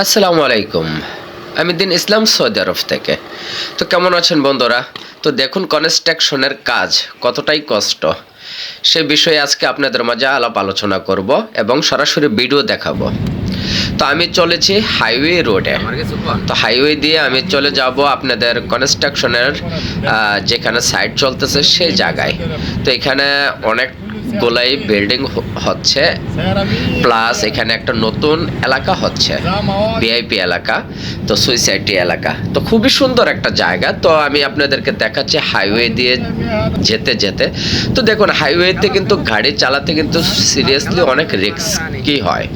আসসালামু আলাইকুম। আমি দিন ইসলাম, সৌদি আরব থেকে। তো কেমন আছেন বন্ধুরা? তো দেখুন কনস্ট্রাকশনের কাজ কতটাই কষ্ট। সে বিষয়ে আজকে আপনাদের মাঝে আলাপ আলোচনা করব এবং সরাসরি ভিডিও দেখাবো। তো আমি চলেছি হাইওয়ে রোডে। তো হাইওয়ে দিয়ে আমি চলে যাব আপনাদের কনস্ট্রাকশনের যেখানে সাইট চলতেছে সেই জায়গায়। তো এখানে অনেকগুলাই বিল্ডিং হচ্ছে প্লাস এখানে একটা নতুন এলাকা হচ্ছে ভিআইপি এলাকা, তো সুইসাইটি এলাকা। তো খুবই সুন্দর একটা জায়গা। তো আমি আপনাদেরকে দেখাচ্ছি হাইওয়ে দিয়ে যেতে যেতে। তো দেখুন হাইওয়েতে কিন্তু গাড়ি চালাতে কিন্তু সিরিয়াসলি অনেক রিস্ক কি হয়।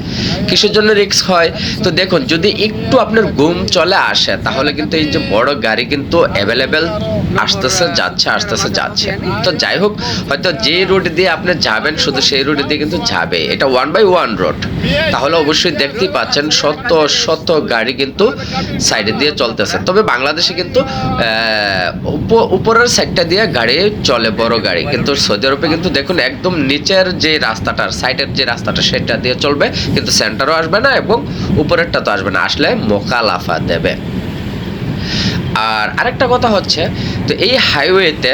কিসের জন্য রিস্ক হয়? তো দেখুন, যদি একটু আপনার ঘুম চলে আসে, তাহলে কিন্তু এই যে বড় গাড়ি কিন্তু অ্যাভেলেবেল আসতেছে, যাচ্ছে আসতেছে, যাচ্ছে। তো যাই হোক, হয়তো যে রুট দিয়ে আপনি যাবেন শুধু সেই রোড দিয়ে কিন্তু যাবে। এটা ওয়ান বাই ওয়ান রোড তাহলে অবশ্যই দেখতেই পাচ্ছেন শত শত গাড়ি কিন্তু সাইডে দিয়ে চলতেছে। তবে বাংলাদেশে কিন্তু উপরের সাইডটা দিয়ে গাড়ি চলে, বড় গাড়ি। কিন্তু সৌদি আরবে কিন্তু দেখুন একদম নিচের যে রাস্তাটার সাইডের যে রাস্তাটা, সেটা দিয়ে চলবে। কিন্তু সেন্টারও আসবে না এবং উপরেরটা তো আসবে না। আসলে মোকা লাফা দেবে। আর আরেকটা কথা হচ্ছে, তো এই হাইওয়েতে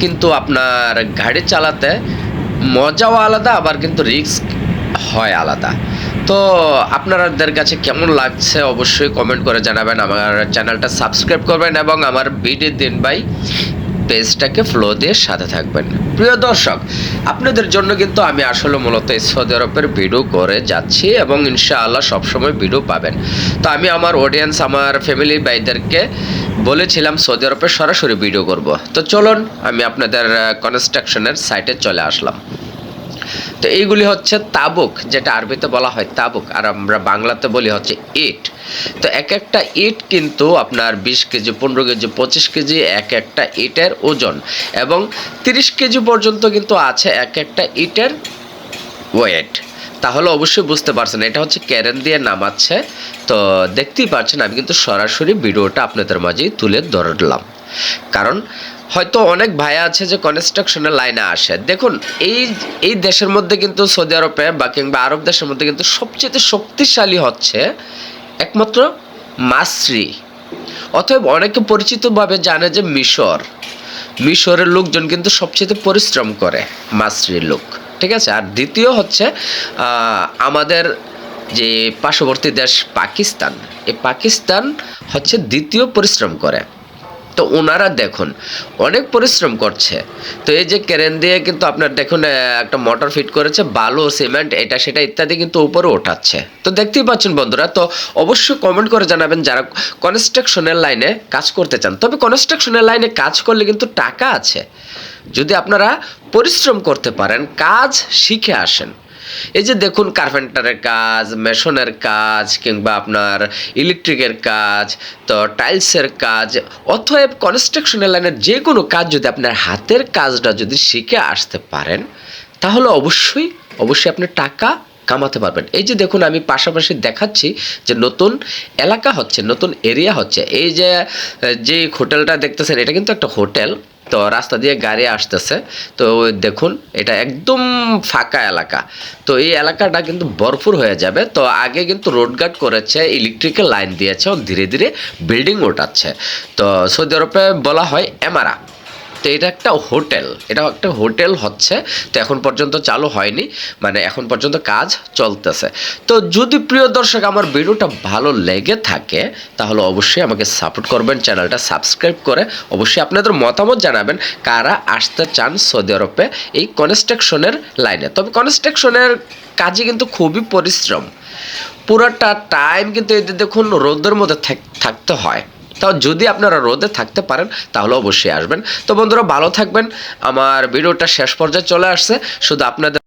কিন্তু আপনার গাড়ি চালাতে মজাও আলাদা, আবার কিন্তু রিস্ক হয় আলাদা। তো আপনাদের কাছে কেমন লাগছে অবশ্যই কমেন্ট করে জানাবেন। আমার চ্যানেলটা সাবস্ক্রাইব করবেন এবং আমার বিডি দিন বাই পেজটাকে ফ্লো দিয়ে সাথে থাকবেন। প্রিয় দর্শক, আপনাদের জন্য কিন্তু আমি আসলে মূলত সৌদি আরবের ভিডিও করে যাচ্ছি এবং ইনশাআল্লাহ সবসময় ভিডিও পাবেন। তো আমি আমার অডিয়েন্স আমার ফ্যামিলি ভাইদেরকে বলেছিলাম সৌদি আরবে সরাসরি ভিডিও করব। তো চলুন, আমি আপনাদের কনস্ট্রাকশনের সাইটে চলে আসলাম। তো এইগুলি হচ্ছে তাবুক, যেটা আরবিতে বলা হয় তাবুক, আর আমরা বাংলাতে বলি হচ্ছে ইট। তো এক একটা ইট কিন্তু আপনার বিশ কেজি, পনেরো কেজি, পঁচিশ কেজি, এক একটা ইটের ওজন এবং তিরিশ কেজি পর্যন্ত কিন্তু আছে এক একটা ইটের ওয়েট। তাহলে অবশ্যই বুঝতে পারছেন, এটা হচ্ছে ক্যারেন দিয়ে নামাচ্ছে। তো দেখতেই পাচ্ছেন, আমি কিন্তু সরাসরি ভিডিওটা আপনাদের মাঝেই তুলে ধরলাম। কারণ হয়তো অনেক ভাইয়া আছে যে কনস্ট্রাকশনের লাইনে আসে। দেখুন, এই এই দেশের মধ্যে কিন্তু সৌদি আরবে বা কিংবা আরব দেশের মধ্যে কিন্তু সবচেয়ে শক্তিশালী হচ্ছে একমাত্র মাসরি অতএব অনেকে পরিচিতভাবে জানে যে মিশর। মিশরের লোকজন কিন্তু সবচেয়ে পরিশ্রম করে মাসরির লোক। ঠিক আছে? আর দ্বিতীয় হচ্ছে আমাদের যে পার্শ্ববর্তী দেশ পাকিস্তান। এই পাকিস্তান হচ্ছে দ্বিতীয় পরিশ্রম করে। তো ওনারা দেখুন, অনেক পরিশ্রম করছে। তো এই যে ক্রেন দিয়ে কিন্তু আপনার দেখুন একটা মোটর ফিট করেছে, বালু, সিমেন্ট, এটা, সেটা ইত্যাদি কিন্তু উপরে ওঠাচ্ছে। তো দেখতেই পাচ্ছেন বন্ধুরা, তো অবশ্যই কমেন্ট করে জানাবেন যারা কনস্ট্রাকশনের লাইনে কাজ করতে চান। তবে কনস্ট্রাকশনের লাইনে কাজ করলে কিন্তু টাকা আছে। যদি আপনারা পরিশ্রম করতে পারেন, কাজ শিখে আসেন। এই যে দেখুন কার্পেন্টারের কাজ মেশনের কাজ, কিংবা আপনার ইলেকট্রিকের কাজ, তো টাইলসের কাজ অথবা কনস্ট্রাকশনের লাইনের যে কোনো কাজ যদি আপনার হাতের কাজটা যদি শিখে আসতে পারেন, তাহলে অবশ্যই অবশ্যই আপনি টাকা কামাতে পারবেন। এই যে দেখুন, আমি পাশাপাশি দেখাচ্ছি যে নতুন এলাকা হচ্ছে, নতুন এরিয়া হচ্ছে। এই যে যে হোটেলটা দেখতেছেন, এটা কিন্তু একটা হোটেল তো রাস্তা দিয়ে গাড়ি আসতেছে। তো দেখুন, এটা একদম ফাঁকা এলাকা। তো এই এলাকাটা কিন্তু ভরপুর হয়ে যাবে। তো আগে কিন্তু রোড গার্ড করেছে ইলেকট্রিক্যাল লাইন দিয়েছে এবং ধীরে ধীরে বিল্ডিং ওঠাচ্ছে। তো সৌদি আরবে বলা হয় এমারা তো এটা একটা হোটেল এটা একটা হোটেল হচ্ছে, তো এখন পর্যন্ত চালু হয়নি মানে এখন পর্যন্ত কাজ চলতেছে। তো যদি প্রিয় দর্শক, আমার ভিডিওটা ভালো লেগে থাকে, তাহলে অবশ্যই আমাকে সাপোর্ট করবেন, চ্যানেলটা সাবস্ক্রাইব করে অবশ্যই আপনাদের মতামত জানাবেন, কারা আসতে চান সৌদি আরবে এই কনস্ট্রাকশনের লাইনে তবে কনস্ট্রাকশনের কাজে কিন্তু খুবই পরিশ্রম। পুরোটা টাইম কিন্তু এদের দেখুন, রোদের মধ্যে থাক- থাকতে হয়। তাও যদি আপনারা রোদে থাকতে পারেন, তাহলে অবশ্যই আসবেন। তো বন্ধুরা, ভালো থাকবেন। আমার ভিডিওটা শেষ পর্যায়ে চলে আসছে। শুধু আপনাদের